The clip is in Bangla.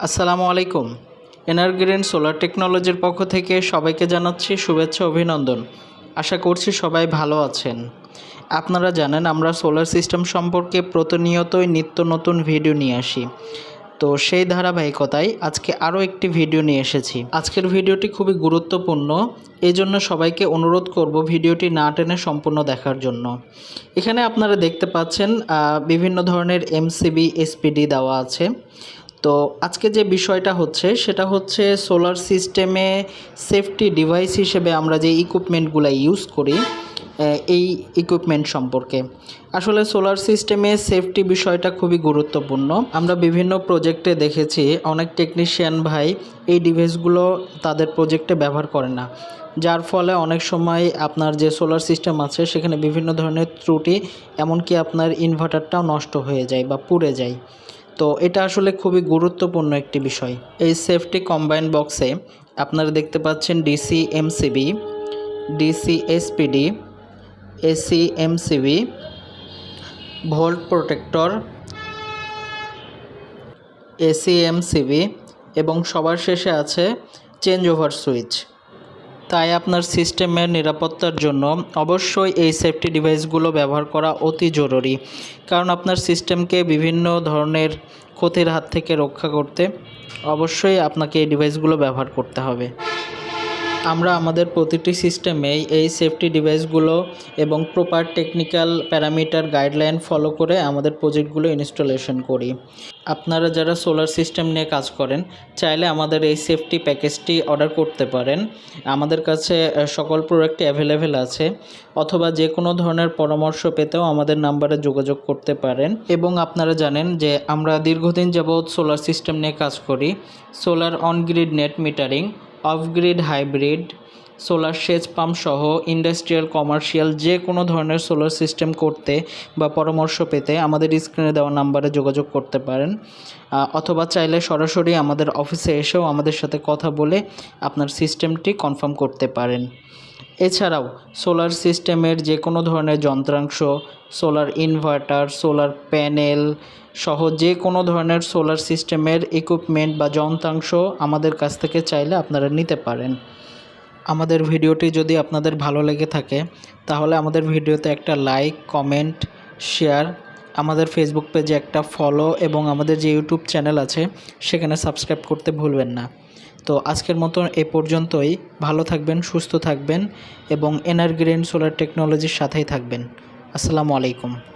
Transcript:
আসসালামু আলাইকুম। এনার্গ্রিন সোলার টেকনোলজির পক্ষ থেকে সবাইকে জানাচ্ছি শুভেচ্ছা, অভিনন্দন। আশা করছি সবাই ভালো আছেন। আপনারা জানেন আমরা সোলার সিস্টেম সম্পর্কে প্রতিনিয়তই নিত্য নতুন ভিডিও নিয়ে আসি। তো সেই ধারাবাহিকতায় আজকে আরও একটি ভিডিও নিয়ে এসেছি। আজকের ভিডিওটি খুবই গুরুত্বপূর্ণ। এই জন্য সবাইকে অনুরোধ করব ভিডিওটি না টেনে সম্পূর্ণ দেখার জন্য। এখানে আপনারা দেখতে পাচ্ছেন বিভিন্ন ধরনের এমসিবি এসপিডি দেওয়া আছে। তো আজকে যে বিষয়টা হচ্ছে, সেটা হচ্ছে সোলার সিস্টেমে সেফটি ডিভাইস হিসেবে আমরা যে ইকুইপমেন্টগুলো ইউজ করি এই ইকুইপমেন্ট সম্পর্কে। আসলে সোলার সিস্টেমে সেফটি বিষয়টা খুবই গুরুত্বপূর্ণ। আমরা বিভিন্ন প্রজেক্টে দেখেছি, অনেক টেকনিশিয়ান ভাই এই ডিভাইসগুলো তাদের প্রজেক্টে ব্যবহার করে না। যার ফলে অনেক সময় আপনার যে সোলার সিস্টেম আছে, সেখানে বিভিন্ন ধরনের ত্রুটি, এমনকি আপনার ইনভার্টারটাও নষ্ট হয়ে যায় বা পুড়ে যায়। তো এটা আসলে খুবই গুরুত্বপূর্ণ একটি বিষয়। এই সেফটি কম্বাইন বক্সে আপনারা দেখতে পাচ্ছেন DC MCB, DC SPD, AC MCB, volt protector, AC MCB এবং সবার শেষে আছে চেঞ্জ ওভার সুইচ। তাই আপনার সিস্টেমের নিরাপত্তার জন্য অবশ্যই এই সেফটি ডিভাইসগুলো ব্যবহার করা অতি জরুরি। কারণ আপনার সিস্টেমকে বিভিন্ন ধরনের ক্ষতির হাত থেকে রক্ষা করতে অবশ্যই আপনাকে এই ডিভাইসগুলো ব্যবহার করতে হবে। আমরা আমাদের প্রতিটি সিস্টেমেই এই সেফটি ডিভাইসগুলো এবং proper technical parameter guideline follow করে আমাদের প্রজেক্টগুলো ইনস্টলেশন করি। আপনারা যারা সোলার সিস্টেম নিয়ে কাজ করেন, চাইলে আমাদের এই সেফটি প্যাকেজটি অর্ডার করতে পারেন। আমাদের কাছে সকল প্রোডাক্টই অ্যাভেলেবেল আছে। অথবা যে কোনো ধরনের পরামর্শ পেতেও আমাদের নাম্বারে যোগাযোগ করতে পারেন। এবং আপনারা জানেন যে আমরা দীর্ঘদিন যাবৎ সোলার সিস্টেম নিয়ে কাজ করি। Solar on grid net metering off grid hybrid solar সেচ পাম্প সহ ইন্ডাস্ট্রিয়াল কমার্শিয়াল যে কোনো ধরনের সোলার সিস্টেম করতে বা পরামর্শ পেতে আমাদের স্ক্রিনে দেওয়া নাম্বারে যোগাযোগ করতে পারেন। অথবা চাইলে সরাসরি আমাদের অফিসে এসেও আমাদের সাথে কথা বলে আপনার সিস্টেমটি কনফার্ম করতে পারেন। এছাড়াও সোলার সিস্টেমের যে কোনো ধরনের যন্ত্রাংশ, সোলার ইনভার্টার, সোলার প্যানেল সহ যে কোনো ধরনের সোলার সিস্টেমের ইকুইপমেন্ট বা যন্ত্রাংশ আমাদের কাছ থেকে চাইলে আপনারা নিতে পারেন। আমাদের ভিডিওটি যদি আপনাদের ভালো লেগে থাকে, তাহলে আমাদের ভিডিওতে একটা লাইক কমেন্ট শেয়ার আমাদের ফেসবুক পেজে একটা ফলো এবং আমাদের যে ইউটিউব চ্যানেল আছে, সেখানে সাবস্ক্রাইব করতে ভুলবেন না। তো আজকের মতো এ পর্যন্তই। ভালো থাকবেন, সুস্থ থাকবেন এবং এনার্গ্রেন সোলার টেকনোলজির সাথেই থাকবেন। আসসালামু আলাইকুম।